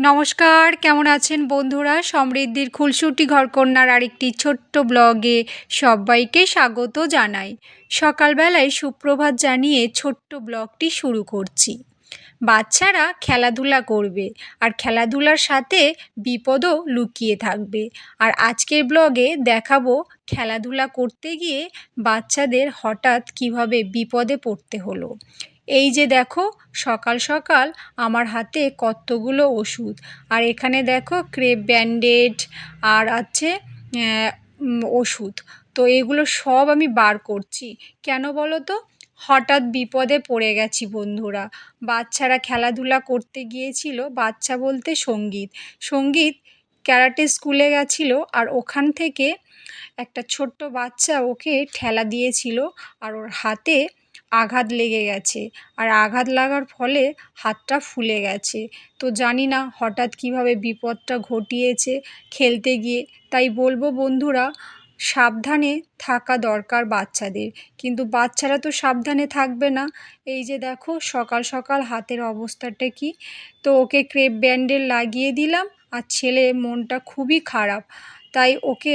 নমস্কার, কেমন আছেন বন্ধুরা? সমৃদ্ধির খুলসুটি ঘরকন্যার আরেকটি ছোট্ট ব্লগে সবাইকে স্বাগত জানাই। সকালবেলায় সুপ্রভাত জানিয়ে ছোট্ট ব্লগটি শুরু করছি। বাচ্চারা খেলাধুলা করবে আর খেলাধুলার সাথে বিপদও লুকিয়ে থাকবে। আর আজকের ব্লগে দেখাবো খেলাধুলা করতে গিয়ে বাচ্চাদের হঠাৎ কীভাবে বিপদে পড়তে হলো। এই যে দেখো, সকাল সকাল আমার হাতে কতগুলো ওষুধ। আর এখানে দেখো, ক্রেপ ব্যান্ডেড আর আছে ওষুধ। তো এগুলো সব আমি বার করছি। কেন বলো তো হঠাৎ বিপদে পড়ে গেছি বন্ধুরা। বাচ্চারা খেলাধুলা করতে গিয়েছিল, বাচ্চা বলতে সংগীত। সংগীত ক্যারাটে স্কুলে গেছিল আর ওখান থেকে একটা ছোট্ট বাচ্চা ওকে ঠেলা দিয়েছিল আর ওর হাতে আঘাত লেগে গেছে। আর আঘাত লাগার ফলে হাতটা ফুলে গেছে। তো জানি না হঠাৎ কীভাবে বিপদটা ঘটিয়েছে খেলতে গিয়ে। তাই বলব বন্ধুরা, সাবধানে থাকা দরকার বাচ্চাদের। কিন্তু বাচ্চারা তো সাবধানে থাকবে না। এই যে দেখো, সকাল সকাল হাতের অবস্থাটা কি? তো ওকে ক্রেপ ব্যান্ডেল লাগিয়ে দিলাম আর ছেলে মনটা খুবই খারাপ। তাই ওকে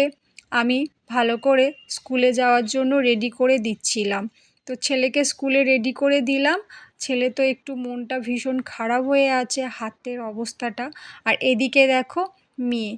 আমি ভালো করে স্কুলে যাওয়ার জন্য রেডি করে দিচ্ছিলাম। তো ছেলেকে স্কুলে রেডি করে দিলাম। ছেলে তো একটু মনটা ভীষণ খারাপ হয়ে আছে, হাতের অবস্থাটা। আর এদিকে দেখো মেয়ে।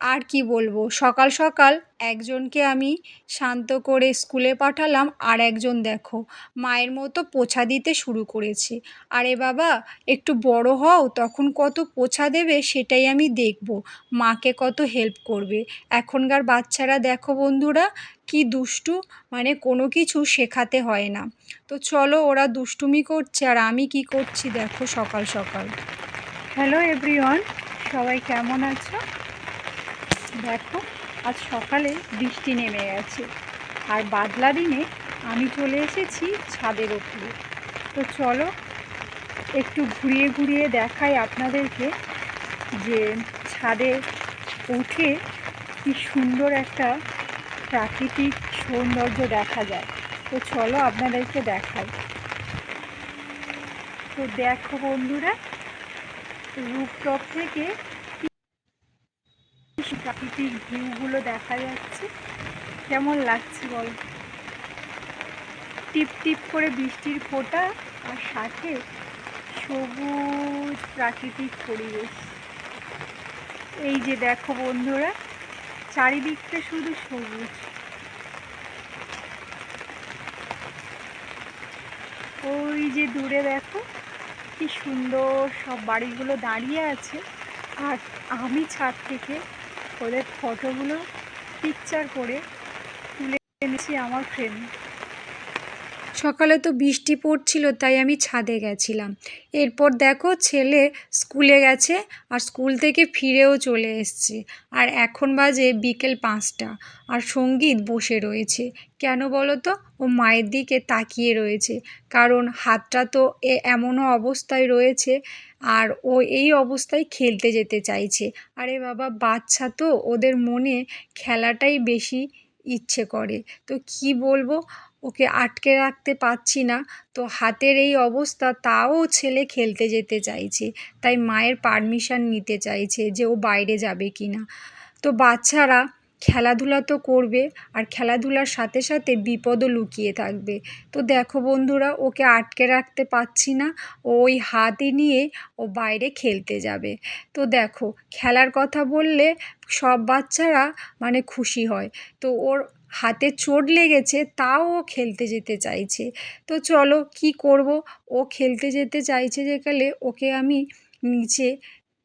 আর কি বলব? সকাল সকাল একজনকে আমি শান্ত করে স্কুলে পাঠালাম, আর একজন দেখো, মায়ের মতো পোছা দিতে শুরু করেছে। আরে বাবা, একটু বড় হও, তখন কত পোছা দেবে সেটাই আমি দেখব। মাকে কত হেল্প করবে। এখনকার বাচ্চারা দেখো বন্ধুরা, কি দুষ্টু মানে কোনো কিছু শেখাতে হয় না। তো চলো, ওরা দুষ্টুমি করছে, আর আমি কি করছি দেখো সকাল সকাল। হ্যালো এভরিওয়ান সবাই কেমন আছো? দেখো, আজ সকালে বৃষ্টি নেমে গেছে। আর বাদলা দিনে আমি চলে এসেছি ছাদের ওপরে তো চলো, একটু ঘুরিয়ে ঘুরিয়ে দেখাই আপনাদেরকে যে ছাদে উঠে কি সুন্দর একটা প্রাকৃতিক সৌন্দর্য দেখা যায়। তো চলো আপনাদেরকে দেখাই। তো দেখো বন্ধুরা, রূপটপ থেকে প্রাকৃতিক ভিউগুলো দেখা যাচ্ছে। কেমন লাগছে বল? টিপ টিপ করে বৃষ্টির ফোঁটা আর সাথে সবুজ প্রাকৃতিক পরিবেশ। এই যে দেখো বন্ধুরা, চারিদিকটা শুধু সবুজ। ওই যে দূরে দেখো, কি সুন্দর সব বাড়িগুলো দাঁড়িয়ে আছে। আর আমি ছাদ থেকে ওদের ফটোগুলো পিকচার করে তুলে এনেছি আমার ফ্রেন্ড সকালে তো বৃষ্টি পড়ছিল, তাই আমি ছাদে গেছিলাম। এরপর দেখো ছেলে স্কুলে গেছে আর স্কুল থেকে ফিরেও চলে এসছে। আর এখন বাজে বিকেল পাঁচটা আর সংগীত বসে রয়েছে। কেন বলো তো? ও মায়ের দিকে তাকিয়ে রয়েছে। কারণ হাতটা তো এ এমনও অবস্থায় রয়েছে আর ও এই অবস্থায় খেলতে যেতে চাইছে। আরে বাবা, বাচ্চা তো, ওদের মনে খেলাটাই বেশি ইচ্ছে করে। তো কি বলব? ওকে আটকে রাখতে পারছি না। তো হাতের এই অবস্থা, তাও ছেলে খেলতে যেতে চাইছে। তাই মায়ের পারমিশন নিতে চাইছে যে ও বাইরে যাবে কি না। তো বাচ্চারা খেলাধুলা তো করবে আর খেলাধুলার সাথে সাথে বিপদও লুকিয়ে থাকবে। তো দেখো বন্ধুরা, ওকে আটকে রাখতে পারছি না। ওই হাতে নিয়ে ও বাইরে খেলতে যাবে। তো দেখো, খেলার কথা বললে সব বাচ্চারা মানে খুশি হয়। তো ওর হাতে চোট লেগেছে, তাও ও খেলতে যেতে চাইছে। তো চলো, কী করব? ও খেলতে যেতে চাইছে যেকালে ওকে আমি নিচে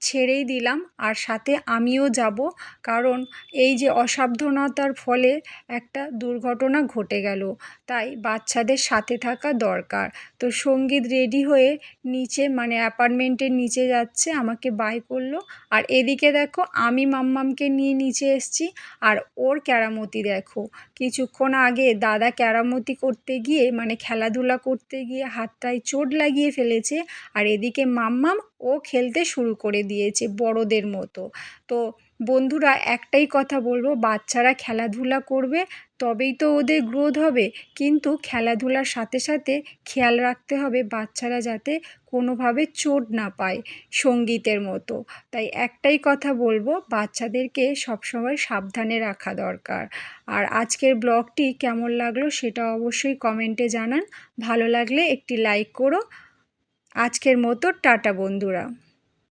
ছেড়েই দিলাম। আর সাথে আমিও যাব। কারণ এই যে অসাবধানতার ফলে একটা দুর্ঘটনা ঘটে গেল। তাই বাচ্চাদের সাথে থাকা দরকার। তো সংগীত রেডি হয়ে নিচে মানে অ্যাপার্টমেন্টের নিচে যাচ্ছে, আমাকে বাই করল। আর এদিকে দেখো, আমি মাম্মামকে নিয়ে নিচে এসছি। আর ওর ক্যারামতি দেখো। কিছুক্ষণ আগে দাদা ক্যারামতি করতে গিয়ে মানে খেলাধুলা করতে গিয়ে হাতটায় চোট লাগিয়ে ফেলেছে। আর এদিকে মাম্মাম ও খেলতে শুরু করে দিয়েছে বড়দের মতো। তো বন্ধুরা, একটাই কথা বলব, বাচ্চারা খেলাধুলা করবে, তবেই তো ওদের গ্রোথ হবে। কিন্তু খেলাধুলার সাথে সাথে খেয়াল রাখতে হবে বাচ্চারা যাতে কোনোভাবে চোট না পায় সঙ্গীতের মতো। তাই একটাই কথা বলব, বাচ্চাদেরকে সবসময় সাবধানে রাখা দরকার। আর আজকের ব্লগটি কেমন লাগল সেটা অবশ্যই কমেন্টে জানান। ভালো লাগলে একটি লাইক করো। আজকের মতো টাটা বন্ধুরা।